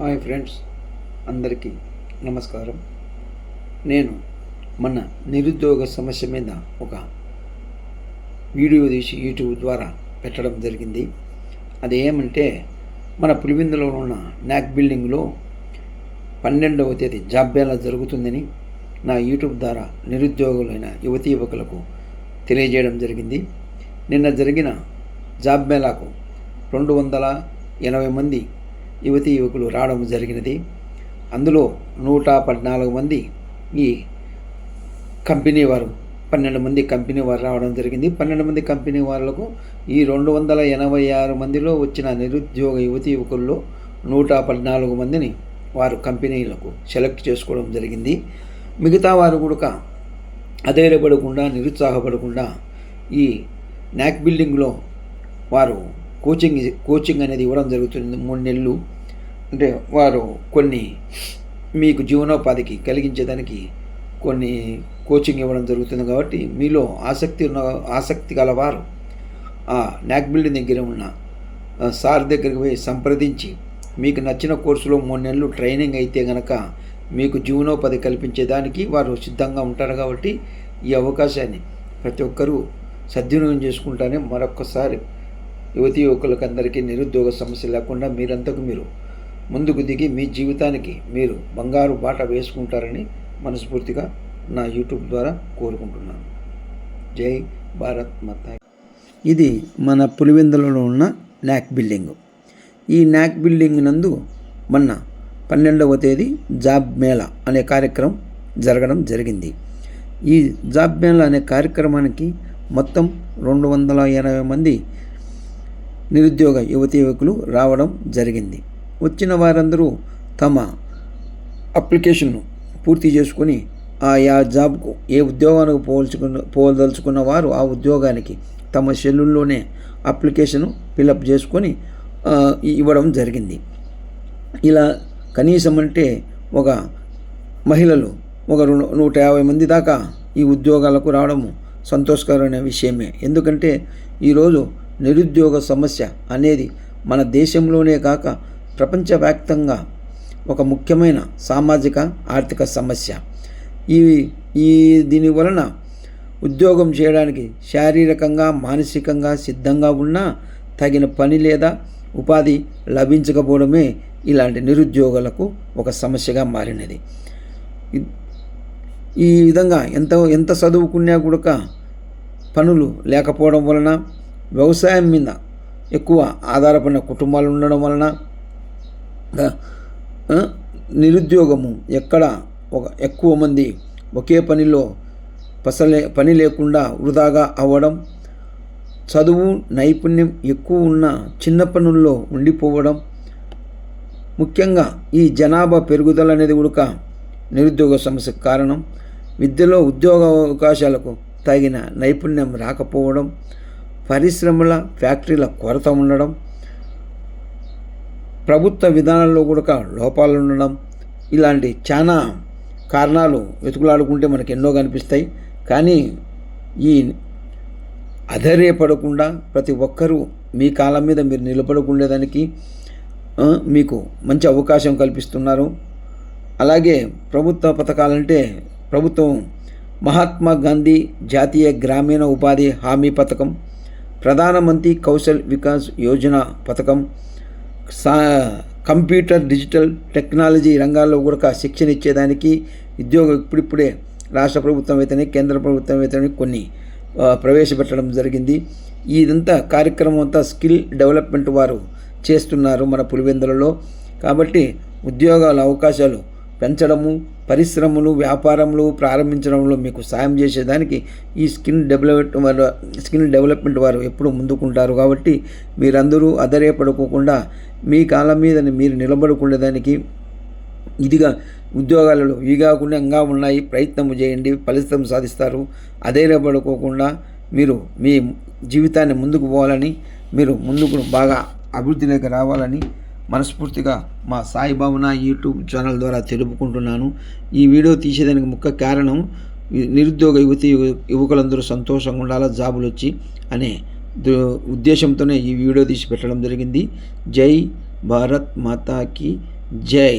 Hi friends అందరికీ నమస్కారం. నేను మన నిరుద్యోగ సమస్య మీద ఒక వీడియో తీసి యూట్యూబ్ ద్వారా పెట్టడం జరిగింది. అది ఏమంటే మన పులివిందులో ఉన్న నాక్ బిల్డింగ్లో పన్నెండవ తేదీ జాబ్ మేళా జరుగుతుందని నా యూట్యూబ్ ద్వారా నిరుద్యోగులైన యువతీ యువకులకు తెలియజేయడం జరిగింది. నిన్న జరిగిన జాబ్ మేళాకు రెండు వందల ఎనభై మంది యువతీ యువకులు రావడం జరిగినది. అందులో నూట పద్నాలుగు మంది ఈ కంపెనీ వారు పన్నెండు మంది కంపెనీ వారు రావడం జరిగింది. పన్నెండు మంది కంపెనీ వాళ్ళకు ఈ రెండు వందల ఎనభై ఆరు మందిలో వచ్చిన నిరుద్యోగ యువతి యువకుల్లో నూట పద్నాలుగు మందిని వారు కంపెనీలకు సెలెక్ట్ చేసుకోవడం జరిగింది. మిగతా వారు కూడా అధైర్యపడకుండా నిరుత్సాహపడకుండా ఈ నాక్ బిల్డింగ్లో వారు కోచింగ్ కోచింగ్ అనేది ఇవ్వడం జరుగుతుంది. మూడు నెలలు. అంటే వారు కొన్ని మీకు జీవనోపాధికి కలిగించేదానికి కొన్ని కోచింగ్ ఇవ్వడం జరుగుతుంది కాబట్టి మీలో ఆసక్తి ఉన్న ఆసక్తి గలవారు ఆ నాక్ బిల్డింగ్ దగ్గర ఉన్న సార్ దగ్గరికి పోయి సంప్రదించి మీకు నచ్చిన కోర్సులో మూడు నెలలు ట్రైనింగ్ అయితే గనక మీకు జీవనోపాధి కల్పించేదానికి వారు సిద్ధంగా ఉంటారు కాబట్టి ఈ అవకాశాన్ని ప్రతి ఒక్కరూ సద్వినియోగం చేసుకుంటానే మరొక్కసారి యువతి యువకులకు అందరికీ నిరుద్యోగ సమస్య లేకుండా మీరంతకు మీరు ముందుకు దిగి మీ జీవితానికి మీరు బంగారు బాట వేసుకుంటారని మనస్ఫూర్తిగా నా యూట్యూబ్ ద్వారా కోరుకుంటున్నాను. జై భారత్ మాత ఇది మన పులివెందులలో ఉన్న నాక్ బిల్డింగ్. ఈ నాక్ బిల్డింగ్ నందు మొన్న పన్నెండవ తేదీ జాబ్ మేళా అనే కార్యక్రమం జరగడం జరిగింది. ఈ జాబ్ మేళా అనే కార్యక్రమానికి మొత్తం రెండు వందల ఎనభై మంది నిరుద్యోగ యువతి యువకులు రావడం జరిగింది. వచ్చిన వారందరూ తమ అప్లికేషన్ను పూర్తి చేసుకొని ఆయా జాబ్కు ఏ ఉద్యోగానికి పోల్చుకున్న పోదలుచుకున్న వారు ఆ ఉద్యోగానికి తమ సెల్లుల్లోనే అప్లికేషను ఫిలప్ చేసుకొని ఇవ్వడం జరిగింది. ఇలా కనీసం అంటే ఒక మహిళలు ఒక రెండు నూట యాభై మంది దాకా ఈ ఉద్యోగాలకు రావడము సంతోషకరమైన విషయమే. ఎందుకంటే ఈరోజు నిరుద్యోగ సమస్య అనేది మన దేశంలోనే కాక ప్రపంచవ్యాప్తంగా ఒక ముఖ్యమైన సామాజిక ఆర్థిక సమస్య. ఈ ఈ దీని వలన ఉద్యోగం చేయడానికి శారీరకంగా మానసికంగా సిద్ధంగా ఉన్నా తగిన పని లేదా ఉపాధి లభించకపోవడమే ఇలాంటి నిరుద్యోగులకు ఒక సమస్యగా మారినది. ఈ విధంగా ఎంత ఎంత చదువుకున్నా కూడా పనులు లేకపోవడం వలన వ్యవసాయం మీద ఎక్కువ ఆధారపడిన కుటుంబాలు ఉండడం వలన నిరుద్యోగము ఎక్కడ ఒక ఎక్కువ మంది ఒకే పనిలో పసలే పని లేకుండా వృధాగా అవ్వడం చదువు నైపుణ్యం ఎక్కువ ఉన్న చిన్న పనుల్లో ఉండిపోవడం ముఖ్యంగా ఈ జనాభా పెరుగుదల అనేది కూడా నిరుద్యోగ సమస్యకు కారణం విద్యలో ఉద్యోగ అవకాశాలకు తగిన నైపుణ్యం రాకపోవడం పరిశ్రమల ఫ్యాక్టరీల కొరత ఉండడం ప్రభుత్వ విధానాల్లో కూడా లోపాలు ఉండడం ఇలాంటి చాలా కారణాలు వెతుకులాడుకుంటే మనకు ఎన్నో కనిపిస్తాయి. కానీ ఈ అధైర్యపడకుండా ప్రతి ఒక్కరూ మీ కాలం మీద మీరు నిలబడకుండేదానికి మీకు మంచి అవకాశం కల్పిస్తున్నారు. అలాగే ప్రభుత్వ పథకాలంటే ప్రభుత్వం మహాత్మా గాంధీ జాతీయ గ్రామీణ ఉపాధి హామీ పథకం ప్రధానమంత్రి కౌశల్ వికాస్ యోజన పథకం సా కంప్యూటర్ డిజిటల్ టెక్నాలజీ రంగాల్లో కూడా శిక్షణ ఇచ్చేదానికి ఉద్యోగం ఇప్పుడిప్పుడే రాష్ట్ర ప్రభుత్వం అయితేనే కేంద్ర ప్రభుత్వం అయితేనే కొన్ని ప్రవేశపెట్టడం జరిగింది. ఇదంతా కార్యక్రమం అంతా స్కిల్ డెవలప్మెంట్ వారు చేస్తున్నారు మన పులివెందులలో. కాబట్టి ఉద్యోగాల అవకాశాలు పెంచడము పరిశ్రమలు వ్యాపారములు ప్రారంభించడంలో మీకు సాయం చేసేదానికి ఈ స్కిల్ డెవలప్మెంట్ వారు స్కిల్ డెవలప్మెంట్ వారు ఎప్పుడూ ముందుకుంటారు కాబట్టి మీరందరూ అధైర్యపడుకోకుండా మీ కాలం మీద మీరు నిలబడుకునేదానికి ఇదిగా ఉద్యోగాలలో ఇవి కాకుండా ఇంకా ఉన్నాయి ప్రయత్నం చేయండి ఫలితం సాధిస్తారు. అధైర్యపడుకోకుండా మీరు మీ జీవితాన్ని ముందుకు పోవాలని మీరు ముందుకు బాగా అభివృద్ధిలోకి రావాలని మనస్ఫూర్తిగా మా సాయిబాబున యూట్యూబ్ ఛానల్ ద్వారా తెలుపుకుంటున్నాను. ఈ వీడియో తీసేదానికి ముఖ్య కారణం నిరుద్యోగ యువతి యువకులందరూ సంతోషంగా ఉండాలా జాబులు వచ్చి అనే ఉద్దేశంతోనే ఈ వీడియో తీసి పెట్టడం జరిగింది. జై భారత్ మాతాకి జై.